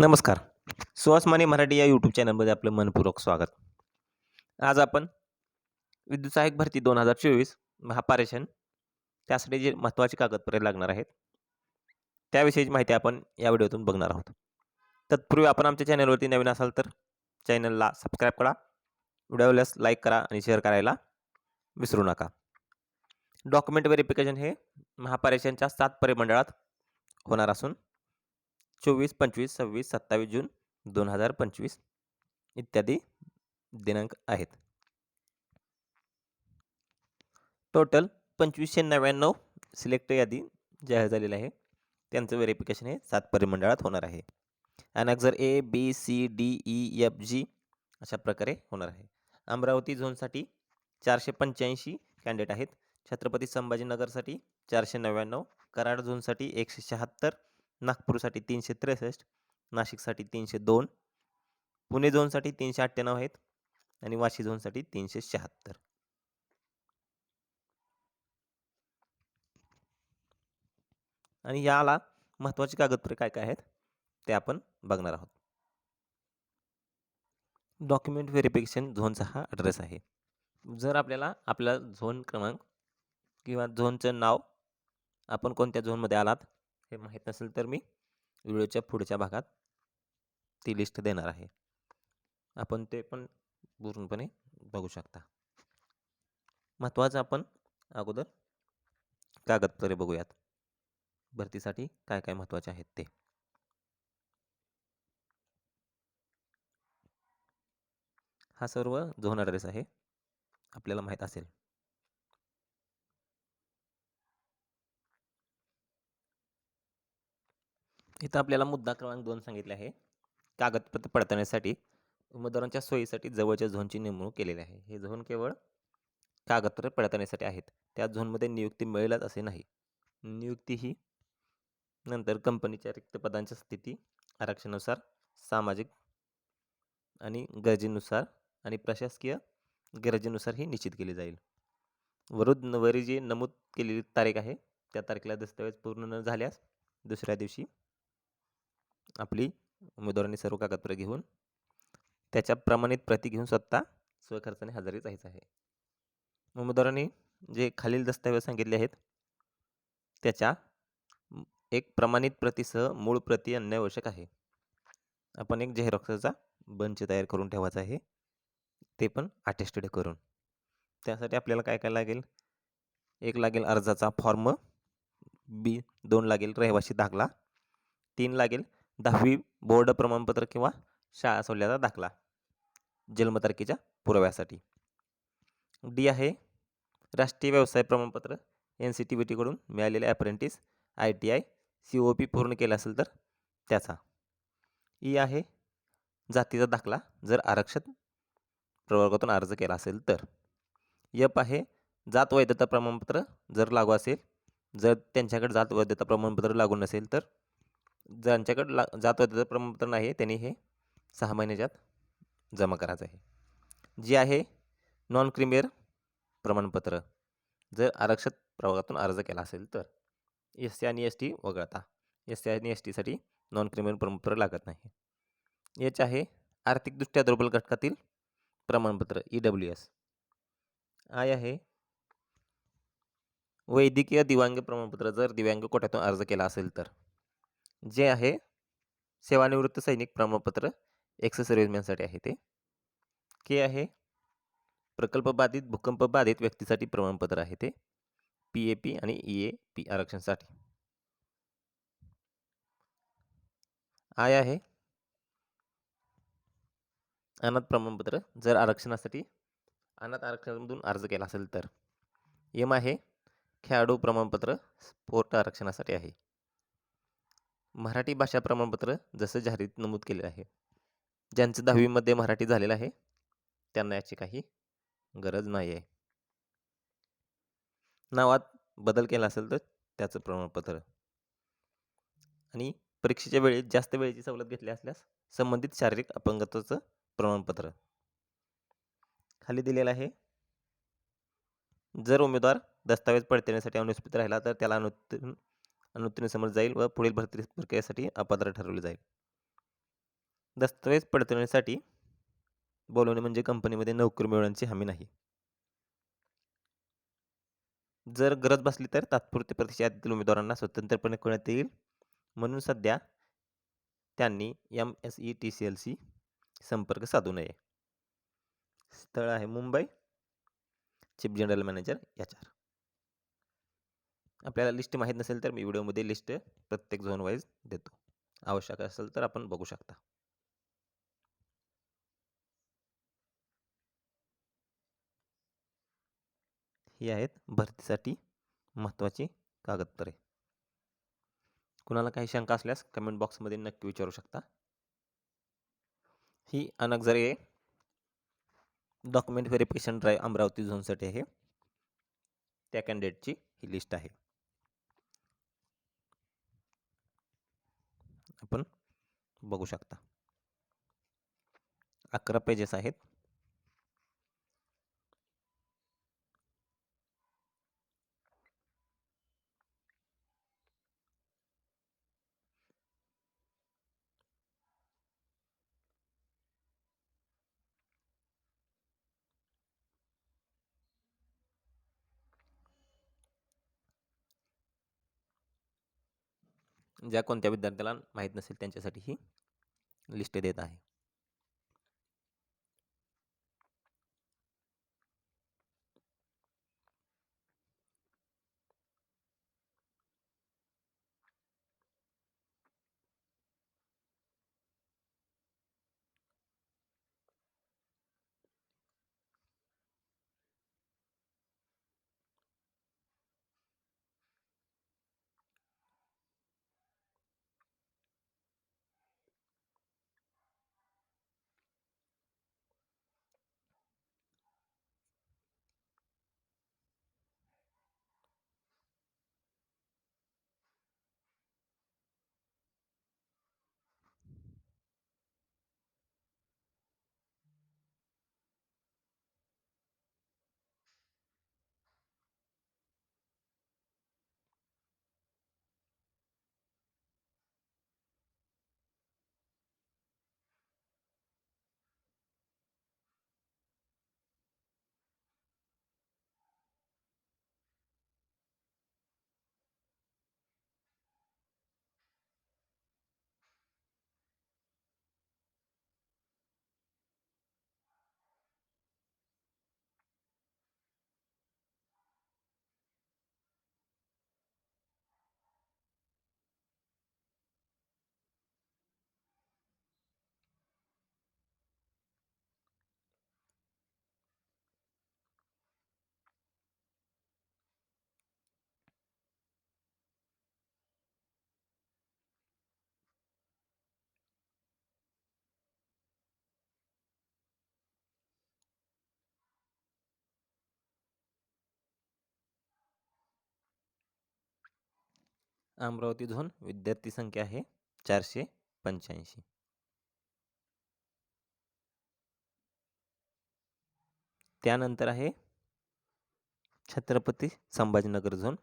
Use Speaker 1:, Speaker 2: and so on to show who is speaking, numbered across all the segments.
Speaker 1: नमस्कार. सुहास माने मराठी या यूट्यूब चॅनलमध्ये आपलं मनपूर्वक स्वागत. आज आपण विद्युत सहाय्यक भरती दोन हजार चोवीस महापारेषण त्यासाठी जे महत्त्वाची कागदपत्रे लागणार आहेत त्याविषयीची माहिती आपण या व्हिडिओतून बघणार आहोत. तत्पूर्वी आपण आमच्या चॅनलवरती नवीन असाल तर चॅनलला सबस्क्राईब करा व्हिडिओलास लाईक करा आणि शेअर करायला विसरू नका. डॉक्युमेंट व्हेरिफिकेशन हे महापारेषणच्या सात परिमंडळात होणार असून चोवीस पंचवीस सव्वीस सत्तावीस जून दोन हजार पंचवीस इत्यादी दिनांक आहेत. टोटल पंचवीसशे नव्याण्णव सिलेक्ट यादी जाहीर झालेली आहे. त्यांचं व्हेरिफिकेशन हे सात परिमंडळात होणार आहे. Annexure A B C D E F G अशा प्रकारे होणार आहे. अमरावती झोनसाठी चारशे पंच्याऐंशी कॅन्डिडेट आहेत. छत्रपती संभाजीनगरसाठी चारशे नव्याण्णव. कराड झोनसाठी एकशे शहात्तर. नागपूरसाठी तीनशे त्रेसष्ट नाशिकसाठी तीनशे दोन पुणे झोनसाठी तीनशे अठ्ठ्याण्णव आहेत आणि वाशी झोनसाठी तीनशे शहात्तर. आणि याला महत्त्वाची कागदपत्रे काय काय आहेत? ते आपण बघणार आहोत. डॉक्युमेंट व्हेरिफिकेशन झोनचा हा ॲड्रेस आहे. जर आपल्याला आपला झोन क्रमांक किंवा झोनचं नाव आपण कोणत्या झोनमध्ये आलात हे माहीत नसेल तर मी व्हिडिओच्या पुढच्या भागात ती लिस्ट देणार आहे. आपण ते पण पूर्णपणे बघू शकता. महत्त्वाचं आपण अगोदर कागदपत्रे बघूयात. भरतीसाठी काय काय महत्त्वाचे आहेत ते. हा सर्व झोन ॲड्रेस आहे. आपल्याला माहीत असेल. इथं आपल्याला मुद्दा क्रमांक दोन सांगितले आहे. कागदपत्र पडताळण्यासाठी उमेदवारांच्या सोयीसाठी जवळच्या झोनची नेमणूक केलेली आहे. हे झोन केवळ कागदपत्र पडताळण्यासाठी आहेत. त्या झोनमध्ये नियुक्ती मिळेलच असे नाही. नियुक्ती ही नंतर कंपनीच्या रिक्त पदांच्या स्थिती आरक्षणानुसार सामाजिक आणि गरजेनुसार आणि प्रशासकीय गरजेनुसार ही निश्चित केली जाईल. वरुद वरी जी नमूद केलेली तारीख आहे त्या तारखेला दस्तऐवज पूर्ण न झाल्यास दुसऱ्या दिवशी आपली उमेदवारांनी सर्व कागदपत्रे घेऊन त्याच्या प्रमाणित प्रती घेऊन स्वतः स्वखर्चाने हजेरी जायचं आहे. उमेदवारांनी जे खालील दस्तऐवज सांगितले आहेत त्याच्या एक प्रमाणित प्रतीसह मूळ प्रती आणणे आवश्यक आहे. आपण एक झेरॉक्सचा बंच तयार करून ठेवायचा आहे ते पण अटेस्टेड करून. त्यासाठी आपल्याला काय काय लागेल? एक लागेल अर्जाचा फॉर्म बी दोन लागेल रहिवाशी दाखला तीन लागेल दहावी बोर्ड प्रमाणपत्र किंवा शाळा सोडल्याचा दाखला. जन्मतारखेच्या पुराव्यासाठी. डी आहे राष्ट्रीय व्यवसाय प्रमाणपत्र एन सी टी बी टीकडून मिळालेले apprentice I T I C O P पूर्ण केला असेल तर त्याचा. ई आहे जातीचा दाखला जर आरक्षण प्रवर्गातून अर्ज केला असेल तर. यप आहे जात वैधता प्रमाणपत्र जर लागू असेल जर त्यांच्याकडे जात वैधता प्रमाणपत्र लागू नसेल तर. ज्यांच्याकडे ला जात त्याचं प्रमाणपत्र नाही त्यांनी हे सहा महिन्याच्यात जमा करायचं आहे. जे आहे नॉन क्रिमियर प्रमाणपत्र. जर आरक्षित प्रवर्गातून अर्ज केला असेल तर. एस सी आणि एस टी वगळता. एस सी आणि एस टीसाठी नॉन क्रिमिनल प्रमाणपत्र लागत नाही. याच आहे आर्थिकदृष्ट्या दुर्बल घटकातील प्रमाणपत्र ई डब्ल्यू एस आय आहे वैद्यकीय दिव्यांग प्रमाणपत्र. जर दिव्यांग कोट्यातून अर्ज केला असेल तर. जे आहे सेवानिवृत्त सैनिक प्रमाणपत्र एक्स सर्व्हिसमॅनसाठी आहे ते. के आहे प्रकल्प बाधित भूकंप बाधित व्यक्तीसाठी प्रमाणपत्र आहे ते. पी ए पी आणि ई ए पी आरक्षणसाठी. आय आहे अनाथ प्रमाणपत्र. जर आरक्षणासाठी अनाथ आरक्षणामधून अर्ज केला असेल तर. एम आहे खेळाडू प्रमाणपत्र स्पोर्ट आरक्षणासाठी आहे. मराठी भाषा प्रमाणपत्र जसं जाहीरात नमूद केलेलं आहे. ज्यांचं दहावीमध्ये मराठी झालेलं आहे त्यांना याची काही गरज नाही आहे नावात बदल केला असेल तर त्याचं प्रमाणपत्र. आणि परीक्षेच्या वेळेत जास्त वेळेची सवलत घेतली असल्यास संबंधित शारीरिक अपंगत्वाचं प्रमाणपत्र. खाली दिलेलं आहे. जर उमेदवार दस्तावेज पडताळणीसाठी अनुपस्थित राहिला तर त्याला अनुत्तीर्ण अनुत्तीर्ण समज जाईल व पुढील भरती प्रक्रियेसाठी अपात्र ठरवले जाईल. दस्तऐवज पडताळणीसाठी बोलवणे म्हणजे कंपनीमध्ये नोकरी मिळवण्याची हमी नाही. जर गरज भासली तर तात्पुरते परीक्षा यादीतील उमेदवारांना स्वतंत्रपणे करण्यात येईल. म्हणून सध्या त्यांनी M S E T C एलशी संपर्क साधू नये. स्थळ आहे मुंबई. चीफ जनरल मॅनेजर याच्यावर आपल्याला लिस्ट माहीत नसेल तर मी व्हिडिओमध्ये लिस्ट प्रत्येक झोन वाईज देतो. आवश्यक असेल तर आपण बघू शकता. ही आहेत भरतीसाठी महत्त्वाची कागदपत्रे. कुणाला काही शंका असल्यास कमेंट बॉक्समध्ये नक्की विचारू शकता. ही annexure document verification drive Amravati झोनसाठी आहे. त्या कॅन्डिडेटची ही लिस्ट आहे. आपण बघू शकता. अकरा पेजेस आहेत. ज्या कोणत्या विद्यार्थ्याला माहीत नसेल त्यांच्यासाठी ही लिस्ट देत आहे. अमरावती झोन विद्यार्थी संख्या आहे चारशे पंच्याऐंशी. त्यानंतर आहे छत्रपती संभाजीनगर झोन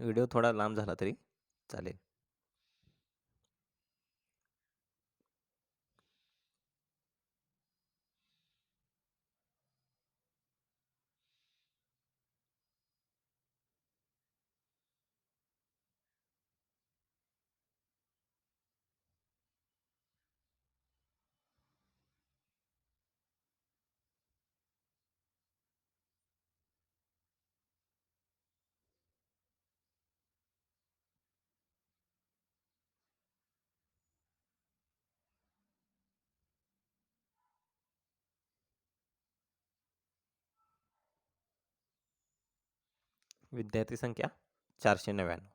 Speaker 1: व्हिडिओ थोडा लांब झाला तरी चालेल. विद्यार्थी संख्या चारशे नव्याण्णव.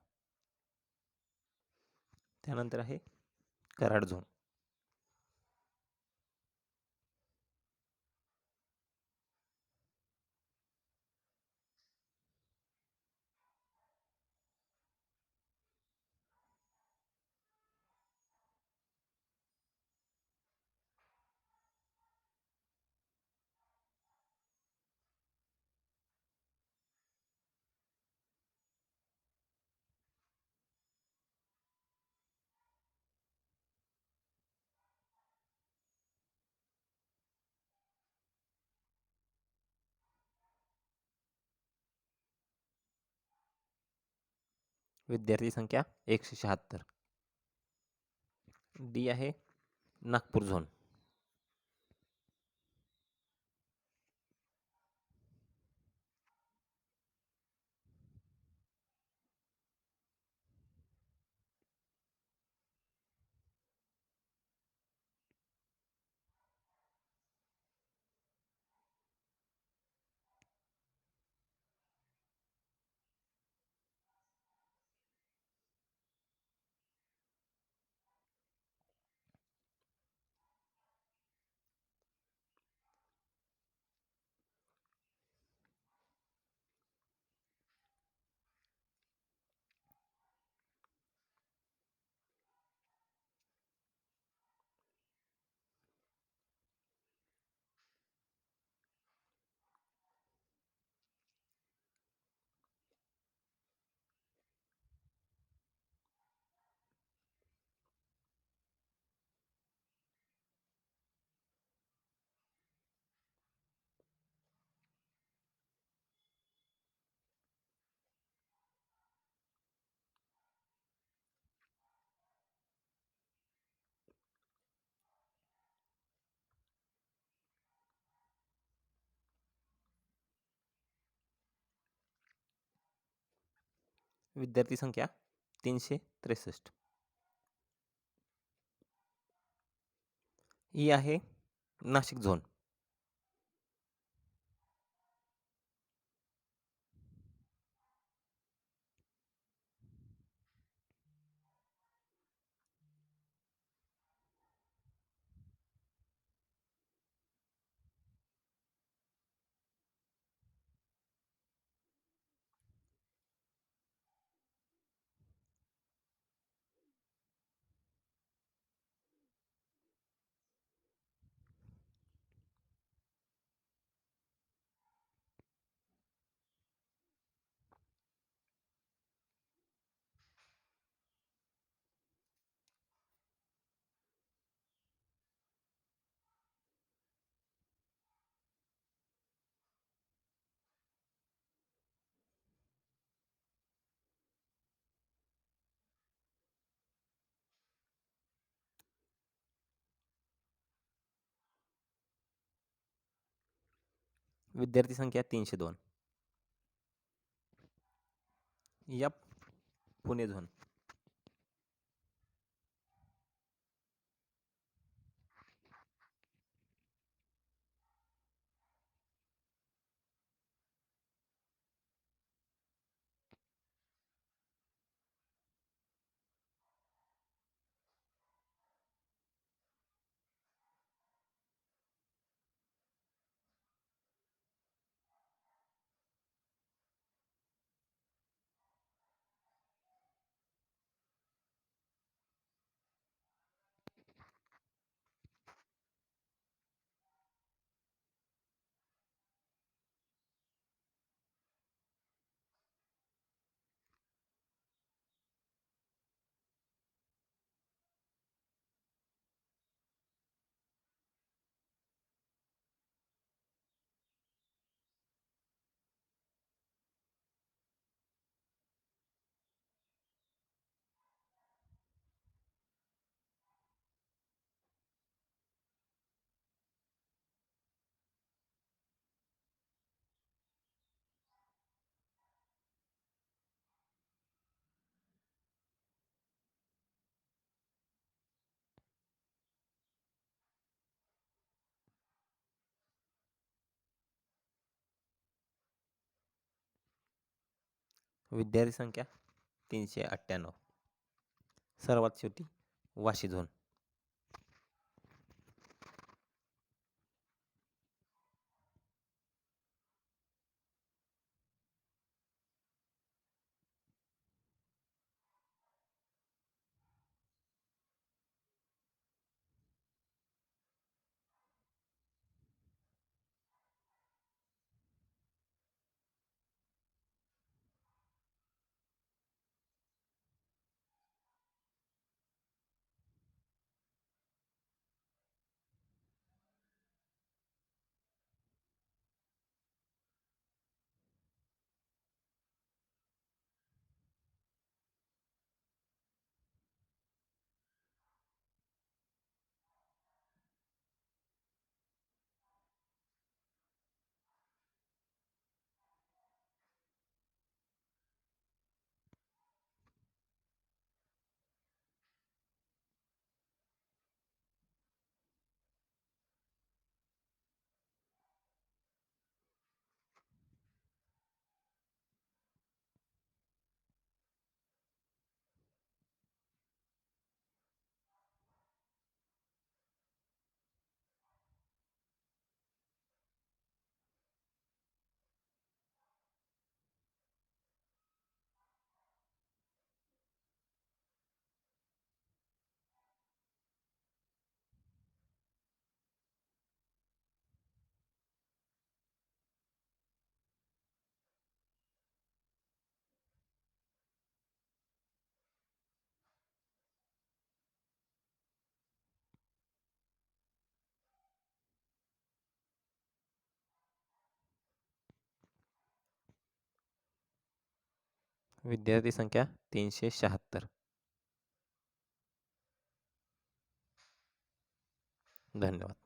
Speaker 1: त्यानंतर आहे कराड झोन. विद्यार्थी संख्या एकशे शहात्तर. डी आहे नागपूर झोन. विद्यार्थी संख्या तीनशे त्रेसष्ट. ही आहे नाशिक झोन. विद्यार्थी संख्या तीनशे दोन. या पुणे झोन विद्यार्थी संख्या तीनशे अठ्ठ्याण्णव. सर्वात शेवटी वाशी झोन. विद्यार्थी संख्या तीनशे शहात्तर. धन्यवाद.